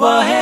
वह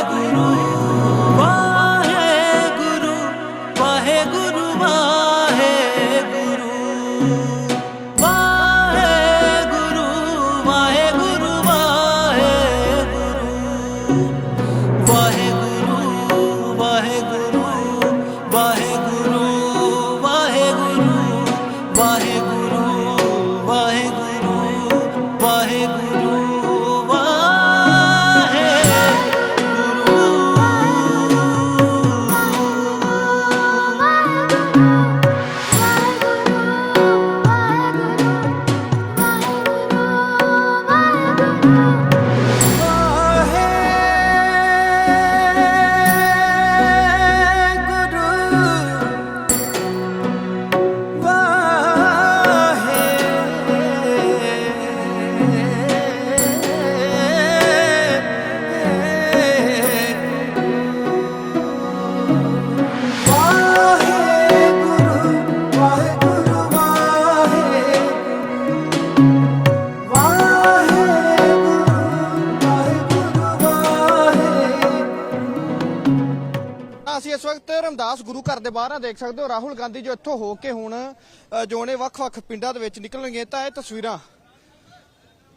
ਅਸੀਂ ਇਸ ਵਕਤ ਰਮਦਾਸ ਗੁਰੂ ਘਰ ਦੇ ਬਾਹਰ ਆ ਦੇਖ ਸਕਦੇ ਹੋ ਰਾਹੁਲ ਗਾਂਧੀ ਜੋ ਇੱਥੋਂ ਹੋ ਕੇ ਹੁਣ ਅ, ਜੋ ਨੇ ਵੱਖ-ਵੱਖ ਪਿੰਡਾਂ ਦੇ ਵਿੱਚ ਨਿਕਲਣਗੇ ਤਾਂ ਇਹ ਤਸਵੀਰਾਂ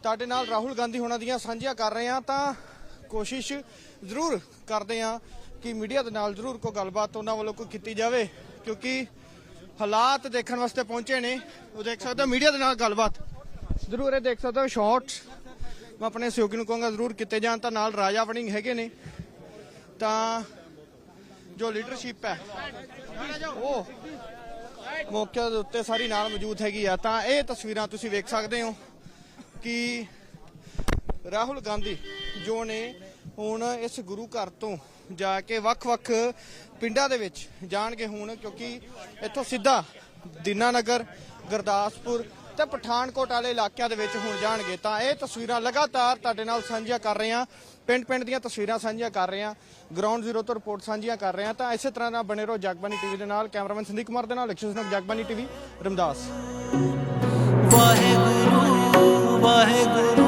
ਤੁਹਾਡੇ ਨਾਲ ਰਾਹੁਲ ਗਾਂਧੀ ਹੋਣਾ ਦੀਆਂ ਸਾਂਝੀਆਂ ਕਰ ਰਹੇ ਹਾਂ ਤਾਂ ਕੋਸ਼ਿਸ਼ ਜ਼ਰੂਰ ਕਰਦੇ ਹਾਂ ਕਿ ਮੀਡੀਆ ਦੇ ਨਾਲ ਜ਼ਰੂਰ ਕੋਈ ਗੱਲਬਾਤ ਉਹਨਾਂ ਵੱਲੋਂ ਕੋਈ ਕੀਤੀ ਜਾਵੇ ਕਿਉਂਕਿ ਹਾਲਾਤ ਦੇਖਣ ਵਾਸਤੇ ਪਹੁੰਚੇ ਨੇ। ਉਹ ਦੇਖ ਸਕਦੇ ਹੋ ਮੀਡੀਆ ਦੇ ਨਾਲ ਗੱਲਬਾਤ ਜ਼ਰੂਰ ਇਹ ਦੇਖ ਸਕਦੇ ਹੋ ਸ਼ਾਰਟਸ ਮੈਂ ਆਪਣੇ ਸਹਿਯੋਗੀ ਨੂੰ ਕਹਾਂਗਾ ਜ਼ਰੂਰ ਕੀਤੇ ਜਾਣ ਤਾਂ ਨਾਲ ਰਾਜਾ ਵੜਿੰਗ ਹੈਗੇ ਨੇ। ਤਾਂ ਜੋ ਲੀਡਰਸ਼ਿਪ ਹੈ। ਉਹ ਮੌਕੇ ਦੇ ਉੱਤੇ ਸਾਰੀ ਨਾਲ ਮੌਜੂਦ ਹੈਗੀ ਆ। ਤਾਂ ਇਹ ਤਸਵੀਰਾਂ ਤੁਸੀਂ ਵੇਖ ਸਕਦੇ ਹੋ ਕਿ ਰਾਹੁਲ ਗਾਂਧੀ ਜੋ ਨੇ ਹੁਣ ਇਸ ਗੁਰੂ ਘਰ ਤੋਂ ਜਾ ਕੇ ਵੱਖ-ਵੱਖ ਪਿੰਡਾਂ ਦੇ ਵਿੱਚ ਜਾਣਗੇ ਹੁਣ, ਕਿਉਂਕਿ ਇੱਥੋਂ ਸਿੱਧਾ ਦੀਨਾਨਗਰ, ਗੁਰਦਾਸਪੁਰ ਤੇ ਪਠਾਨਕੋਟ ਵਾਲੇ ਇਲਾਕਿਆਂ ਦੇ ਵਿੱਚ ਹੁਣ ਜਾਣਗੇ ਤਾਂ ਇਹ ਤਸਵੀਰਾਂ ਲਗਾਤਾਰ ਤੁਹਾਡੇ ਨਾਲ ਸਾਂਝੀਆਂ ਕਰ ਰਹੇ ਹਾਂ। ਪਿੰਡ-ਪਿੰਡ ਦੀਆਂ ਤਸਵੀਰਾਂ ਸਾਂਝੀਆਂ ਕਰ ਰਹੇ ਹਾਂ। ਗਰਾਊਂਡ ਜ਼ੀਰੋ ਤੋਂ ਰਿਪੋਰਟ ਸਾਂਝੀਆਂ ਕਰ ਰਹੇ ਹਾਂ। ਤਾਂ ਇਸੇ ਤਰ੍ਹਾਂ ਨਾਲ ਬਣੇ ਰਹੋ ਜਗਬਾਨੀ ਟੀਵੀ ਦੇ ਨਾਲ। ਕੈਮਰਾਮੈਨ ਸੰਦੀਪ ਕੁਮਾਰ ਦੇ ਨਾਲ ਐਕਸ਼ਨ ਜਗਬਾਨੀ ਟੀਵੀ, ਰਮਦਾਸ। ਵਾਹਿਗੁਰੂ ਵਾਹਿਗੁਰੂ।